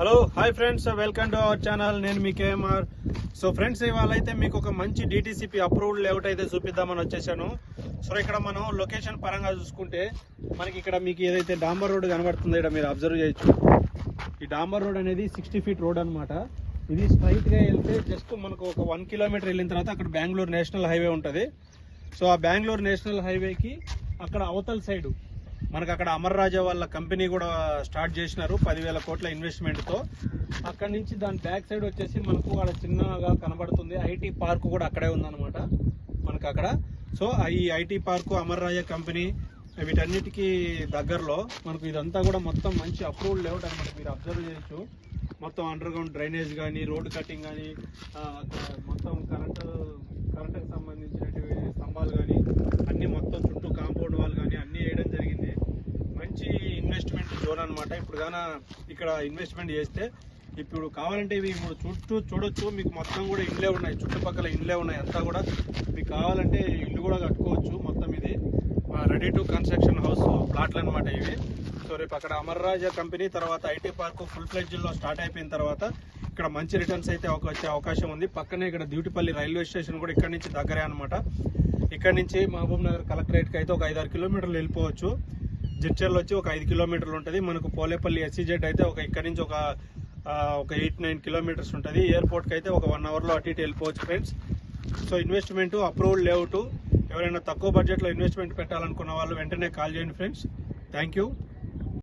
Hello hi friends welcome to our channel నేను మీ KMR so friends ఇవాళ అయితే మీకు ఒక మంచి డిటీసీపీ అప్రూవ్డ్ లేఅవుట్ అయితే చూపిద్దామని వచ్చేసాను. సో ఇక్కడ మనం లొకేషన్ పరంగా చూసుకుంటే మనకి ఇక్కడ మీకు ఏదైతే డాంబర్ రోడ్ కనబడుతుందో ఇక్కడ మీరు అబ్జర్వ్ చేయొచ్చు. ఈ డాంబర్ రోడ్ అనేది సిక్స్టీ ఫీట్ రోడ్ అన్నమాట. ఇది స్ట్రైట్గా వెళ్తే జస్ట్ మనకు ఒక వన్ కిలోమీటర్ వెళ్ళిన తర్వాత అక్కడ బెంగళూరు నేషనల్ హైవే ఉంటుంది. సో ఆ బెంగళూరు నేషనల్ హైవేకి అక్కడ అవతల సైడ్ మనకు అక్కడ అమర్ రాజా వాళ్ళ కంపెనీ కూడా స్టార్ట్ చేసినారు. పదివేల కోట్ల ఇన్వెస్ట్మెంట్తో అక్కడ నుంచి దాని బ్యాక్ సైడ్ వచ్చేసి మనకు అక్కడ చిన్నగా కనబడుతుంది. ఐటీ పార్క్ కూడా అక్కడే ఉందన్నమాట. మనకు అక్కడ సో ఈ IT park Amara Raja company వీటన్నిటికీ దగ్గరలో మనకు ఇదంతా కూడా మొత్తం మంచి అప్రూవ్డ్ లేఅవుట్ అనమాట మీరు అబ్జర్వ్ చేయొచ్చు. మొత్తం అండర్ గ్రౌండ్ డ్రైనేజ్ కానీ రోడ్ కటింగ్ కానీ మొత్తం కరెంటు కరెంటుకి సంబంధించినటువంటి స్తంభాలు కానీ అన్ని మొత్తం చుట్టూ కాంపౌండ్ వాల్ కానీ అన్ని వేయడం జరిగింది మంచి ఇన్వెస్ట్మెంట్ జోన్ అనమాట ఇప్పుడు కానీ ఇక్కడ ఇన్వెస్ట్మెంట్ చేస్తే ఇప్పుడు కావాలంటే ఇవి ఇప్పుడు చుట్టూ చూడొచ్చు. మీకు మొత్తం కూడా ఇండ్లే ఉన్నాయి. చుట్టుపక్కల ఇండ్లే ఉన్నాయి. అంతా కూడా మీకు కావాలంటే ఇల్లు కూడా కట్టుకోవచ్చు మొత్తం ఇది. రెడీ టు కన్స్ట్రక్షన్ హౌస్ ప్లాట్లు అనమాట ఇవి. సో రేపు అక్కడ అమర్రాజా కంపెనీ తర్వాత ఐటీ పార్క్ ఫుల్ ఫ్లెడ్జ్లో స్టార్ట్ అయిపోయిన తర్వాత ఇక్కడ మంచి రిటర్న్స్ అయితే వచ్చే అవకాశం ఉంది. పక్కనే ఇక్కడ డ్యూటిపల్లి రైల్వే స్టేషన్ కూడా ఇక్కడ నుంచి దగ్గరే అనమాట ఇక్కడ నుంచి మహబూబ్ నగర్ కలెక్టరేట్కి అయితే ఒక ఐదారు కిలోమీటర్లు వెళ్ళిపోవచ్చు. జడ్చర్ల వచ్చి ఒక ఐదు కిలోమీటర్లు ఉంటుంది. మనకు పోలేపల్లి ఎస్సీజెడ్ అయితే ఒక ఇక్కడి నుంచి ఒక ఒక ఎయిట్ నైన్ కిలోమీటర్స్ ఉంటుంది. ఎయిర్పోర్ట్కి అయితే ఒక వన్ అవర్లో అటు ఇటు వెళ్ళిపోవచ్చు friends so investment approved layout ఎవరైనా తక్కువ బడ్జెట్లో ఇన్వెస్ట్మెంట్ పెట్టాలనుకున్న వాళ్ళు వెంటనే కాల్ చేయండి ఫ్రెండ్స్ థ్యాంక్ యూ